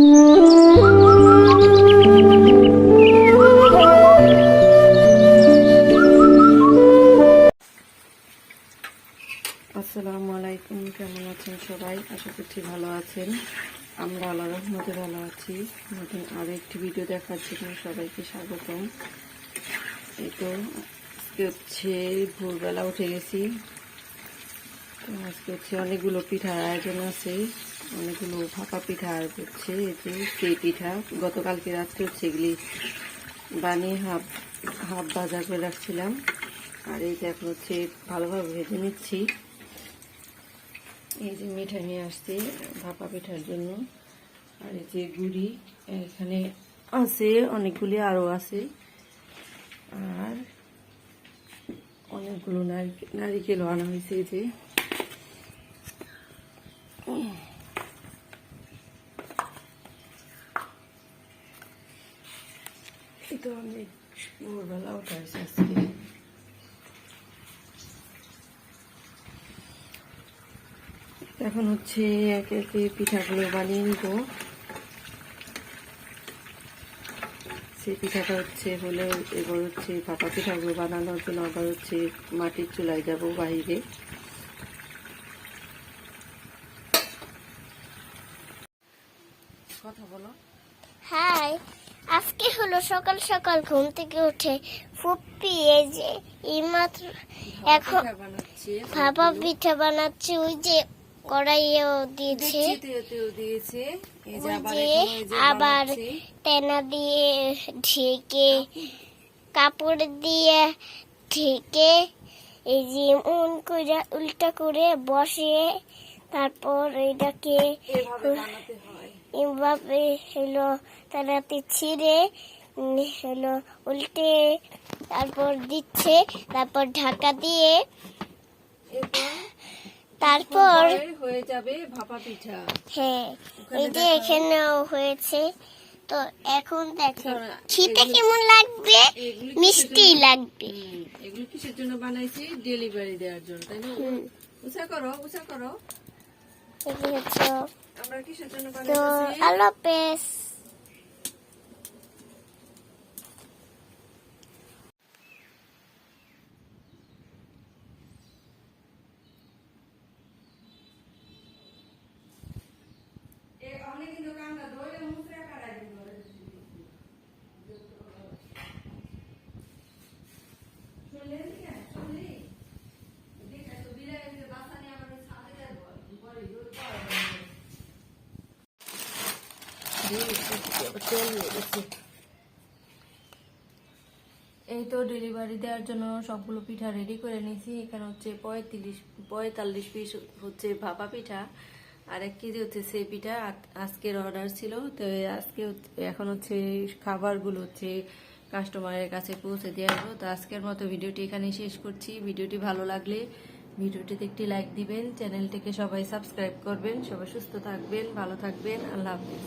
আসসালামু আলাইকুম, কেমন আছেন সবাই? আশা করছি ভালো আছেন। আমরা আল্লাহ রহমতে ভালো আছি। নতুন আরও একটি ভিডিও দেখার জন্য সবাইকে স্বাগতম। এই তো হচ্ছে ভোরবেলা উঠে গেছি। আজকে হচ্ছে অনেকগুলো পিঠার আয়োজন আছে। অনেকগুলো ফাঁকা পিঠা আর এই যে সেই পিঠা। গতকালকে রাত্রে হচ্ছে এগুলি বানিয়ে হাফ হাফ বাজার করে রাখছিলাম। আর এই যে এখন হচ্ছে ভালোভাবে ভেজে নিচ্ছি। এই যে মিঠাই নিয়ে আসছি ভাপা পিঠার জন্য। আর এই যে গুড়ি, এখানে আছে, অনেকগুলি আরও আছে। আর অনেকগুলো নারিকেল, নারিকেলও আনা হয়েছে যে। তো অনেক ভোরবেলা ওঠা হয়েছে আজকে। এখন হচ্ছে একে একে পিঠাগুলো বানিয়ে নিব। সেই পিঠাটা হচ্ছে হলে এবার হচ্ছে পাতা পিঠাগুলো বানানোর জন্য আবার হচ্ছে মাটির চুলায় যাব বাইরে কথা বলো। আজকে হলো সকাল সকাল ঘুম থেকে উঠে ফুপ্পি এই যে এইমাত্র এখন ভাপা পিঠা বানাচ্ছে ওই যে কড়াইয়েও দিয়েছে। আবার। তেনা দিয়ে ঢেকে কাপড় দিয়ে ঢেকে এই যে উন করে উল্টা করে বসে তারপর এটাকে এভাবে হলো তারাতে ছিঁড়ে হলো উল্টে তারপর দিচ্ছে তারপর ঢাকা দিয়ে। তারপর হয়ে যাবে ভাপা পিঠা। হ্যাঁ এই যে। এখানেও হয়েছে। তো এখন দেখো খেতে কেমন লাগবে? মিষ্টি লাগবে। এগুলো কিসের জন্য বানাইছি? ডেলিভারি দেওয়ার জন্য তাই না। উষা করো উষা করো। যে হচ্ছে আমরা কিসের জন্য তো বানাইছি আল্লাহ হাফেজ এই তো ডেলিভারি দেওয়ার জন্য সবগুলো পিঠা রেডি করে নিয়েছি। এখানে হচ্ছে পঁয়ত্রিশ, পঁয়তাল্লিশ পিস হচ্ছে ভাপা পিঠা, আর এক কেজি হচ্ছে সেই পিঠা। আজকের অর্ডার ছিল, তো আজকে এখন হচ্ছে খাবারগুলো হচ্ছে কাস্টমারের কাছে পৌঁছে দেওয়া হলো তো আজকের মতো ভিডিওটি এখানে শেষ করছি। ভিডিওটি ভালো লাগলে ভিডিওটিতে একটি লাইক দিবেন। চ্যানেলটিকে সবাই সাবস্ক্রাইব করবেন। সবাই সুস্থ থাকবেন, ভালো থাকবেন। আল্লাহ হাফিজ।